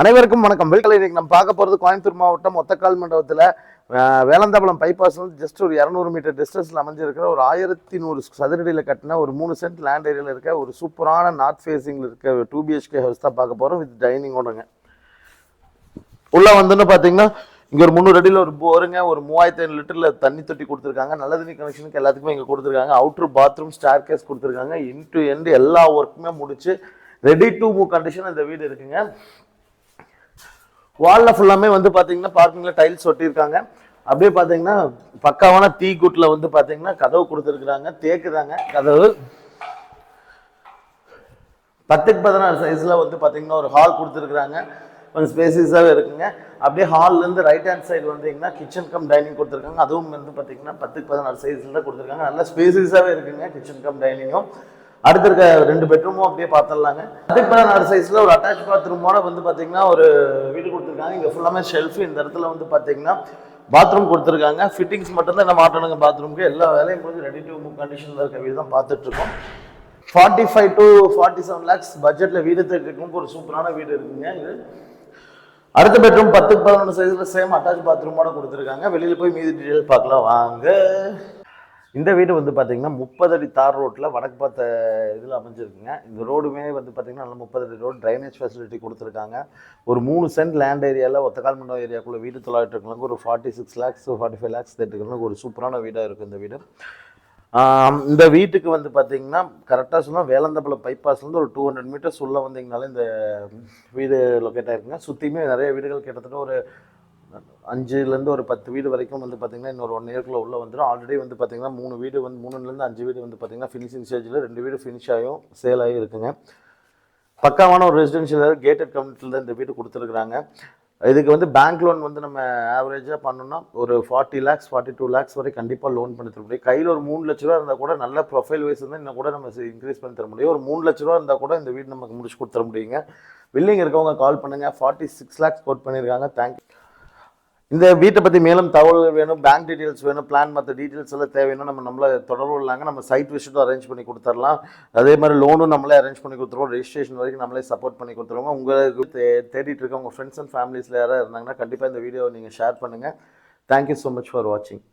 அனைவருக்கும் வணக்கம். வெல்கலை இன்னைக்கு நம்ம பார்க்க போகிறது கோயம்புத்தூர் மாவட்டம் ஒத்தக்கால் மண்டபத்தில் வேலந்தாபலம் பைபாஸ் வந்து ஜஸ்ட் ஒரு இரநூறு மீட்டர் டிஸ்டன்ஸில் அமைஞ்சிருக்கிற ஒரு ஆயிரத்தி நூறு சதுரடியில் கட்டின ஒரு மூணு சென்ட் லேண்ட் ஏரியாவில் இருக்க ஒரு சூப்பரான நார்த் ஃபேஸிங்கில் இருக்க டூ பிஹெச்கே ஹவுஸ் தான் பார்க்க போகிறோம் வித் டைனிங்கோடங்க உள்ளே வந்துன்னு பார்த்தீங்கன்னா இங்கே ஒரு முந்நூறு அடியில் ஒரு போருங்க ஒரு மூவாயிரத்தி ஐநூறு லிட்டரில் தண்ணி தொட்டி கொடுத்துருக்காங்க. நல்ல தண்ணி கனெக்ஷனுக்கு எல்லாத்துக்குமே இங்கே கொடுத்துருக்காங்க. அவுட்ரு பாத்ரூம் ஸ்டார் கேஸ் கொடுத்துருக்காங்க. இன் டு எண்ட் எல்லா ஒர்க்குமே முடிச்சு ரெடி டு மூவ் கண்டிஷன் இந்த வீடு இருக்குங்க. வாலில் ஃபுல்லாமே வந்து பார்த்தீங்கன்னா பார்க்கிங்கில் டைல்ஸ் ஒட்டியிருக்காங்க. அப்படியே பார்த்தீங்கன்னா பக்காவான தீக்குட்டில் வந்து பார்த்தீங்கன்னா கதவு கொடுத்துருக்குறாங்க தேக்குதாங்க கதவு பத்துக்கு பதினாறு சைஸில் வந்து பார்த்தீங்கன்னா ஒரு ஹால் கொடுத்துருக்குறாங்க. கொஞ்சம் ஸ்பேசிஸாகவே இருக்குங்க. அப்படியே ஹால்லேருந்து ரைட் ஹேண்ட் சைடு வந்தீங்கன்னா கிச்சன் கம் டைனிங் கொடுத்துருக்காங்க. அதுவும் வந்து பார்த்தீங்கன்னா பத்துக்கு பதினாறு சைஸில் தான் கொடுத்துருக்காங்க. நல்லா ஸ்பேசிஸாகவே இருக்குங்க கிச்சன் கம் டைனிங்கும் அடுத்த இருக்க ரெண்டு பெட்ரூமும் அப்படியே பார்த்துடலாங்க. அதுக்கு நாலு சைஸில் ஒரு அட்டாச் பாத்ரூமோட வந்து பார்த்தீங்கன்னா ஒரு வீடு கொடுத்துருக்காங்க. இங்கே ஃபுல்லாமே ஷெல்ஃபு இந்த இடத்துல வந்து பார்த்தீங்கன்னா பாத்ரூம் கொடுத்துருக்காங்க. ஃபிட்டிங்ஸ் மட்டும்தான் என்ன மாட்டணுங்க பாத்ரூமுக்கு எல்லா வேலையும் முடிஞ்சு ரெடி டு மூவ் கண்டிஷனில் இருக்க வீடு தான் பார்த்துட்ருக்கோம். Forty five to forty seven lakhs பட்ஜெட்டில் வீடு தேடிக்கும் ஒரு சூப்பரான வீடு இருக்குங்க இது. அடுத்த பெட்ரூம் பத்துக்கு பதினொன்று சைஸில் சேம் அட்டாச் பாத்ரூமோட கொடுத்துருக்காங்க. வெளியில் போய் மீதி டீட்டெயில் பார்க்கலாம். வாங்க. இந்த வீடு வந்து பார்த்தீங்கன்னா முப்பது அடி தார் ரோட்டில் வடக்கு பார்த்த இதில் அமைஞ்சிருக்குங்க. இந்த ரோடுமே வந்து பார்த்தீங்கன்னா நல்லா முப்பது அடி ரோடு ட்ரைனேஜ் ஃபெசிலிட்டி கொடுத்துருக்காங்க. ஒரு மூணு சென்ட் லேண்ட் ஏரியாவில் ஒத்தக்கால் மண்டபம் ஏரியாக்குள்ளே வீடு தொள்ளாயிரத்து இருக்கவங்களுக்கு ஒரு forty six lakhs forty five lakhs தேட்டுக்கிறவங்களுக்கு ஒரு சூப்பரான வீடாக இருக்கும் இந்த வீடு. இந்த வீட்டுக்கு வந்து பார்த்தீங்கன்னா கரெக்டாக சொன்னால் வேலந்தபுரம் பைபாஸ்லேருந்து ஒரு டூ ஹண்ட்ரட் மீட்டர்ஸ் உள்ளே வந்தீங்கனாலே இந்த வீடு லொக்கேட் ஆகிருக்குங்க சுற்றியுமே நிறைய வீடுகள் கிட்டத்தட்ட ஒரு அஞ்சுலேருந்து ஒரு பத்து வீடு வரைக்கும் வந்து பார்த்தீங்கன்னா இன்னொரு ஒன் இயர்க்குள்ளே உள்ளே வந்துடும் ஆல்ரெடி வந்து பார்த்தீங்கன்னா மூணு வீடு வந்து மூணுலேருந்து அஞ்சு வீடு வந்து பார்த்தீங்கன்னா ஃபினிஷிங் ஸ்டேஜில் ரெண்டு வீடு ஃபினிஷ் ஆகியும் சேல் ஆகி இருக்குங்க. பக்காவான ஒரு ரெசிடென்ஷியல் கேட்டட் கம்யூனிட்டியில் இந்த வீடு கொடுத்துருக்குறாங்க. இதுக்கு வந்து பேங்க் லோன் வந்து நம்ம ஆவரேஜாக பண்ணோம்னா ஒரு forty lakhs forty two lakhs வரை கண்டிப்பாக லோன் பண்ணி தர முடியும். கையில் ஒரு மூணு லட்ச ரூபா இருந்தால் கூட நல்ல ப்ரொஃபைல் வைஸ் இருந்தால் இன்னும் கூட நம்ம இன்க்ரீஸ் பண்ணி தர முடியும். ஒரு மூணு லட்ச ரூபா இருந்தால் கூட இந்த வீடு நமக்கு முடிச்சு கொடுத்துட முடியுங்க. வில்லிங் இருக்கவங்க கால் பண்ணுங்கள் ஃபார்ட்டி சிக்ஸ் லேக்ஸ் கோட் பண்ணியிருக்காங்க தேங்க்யூ இந்த வீட்டை பற்றி மேலும் தகவல் வேணும் பேங்க் டீட்டெயில்ஸ் வேணும் பிளான் மற்ற டீட்டெயில்ஸ் எல்லாம் தேவைன்னா நம்ம நம்மள தொடர்பு கொள்ளாங்க நம்ம சைட் விசிட்டும் அரேஞ்ச் பண்ணி கொடுத்துடலாம். அதே மாதிரி லோனும் நம்மளே அரேஞ்ச் பண்ணி கொடுத்துருவோம். ரெஜிஸ்ட்ரேஷன் வரைக்கும் நம்மளே சப்போர்ட் பண்ணி கொடுத்துருவோம் உங்களுக்கு தே தேடிட்டு இருக்க உங்கள் ஃப்ரெண்ட்ஸ் அண்ட் ஃபேமிலிஸில் யாராவது இருந்தாங்கன்னா கண்டிப்பாக இந்த வீடியோவை நீங்கள் ஷேர் பண்ணுங்கள் தேங்க்யூ ஸோ மச் ஃபார் வாட்சிங்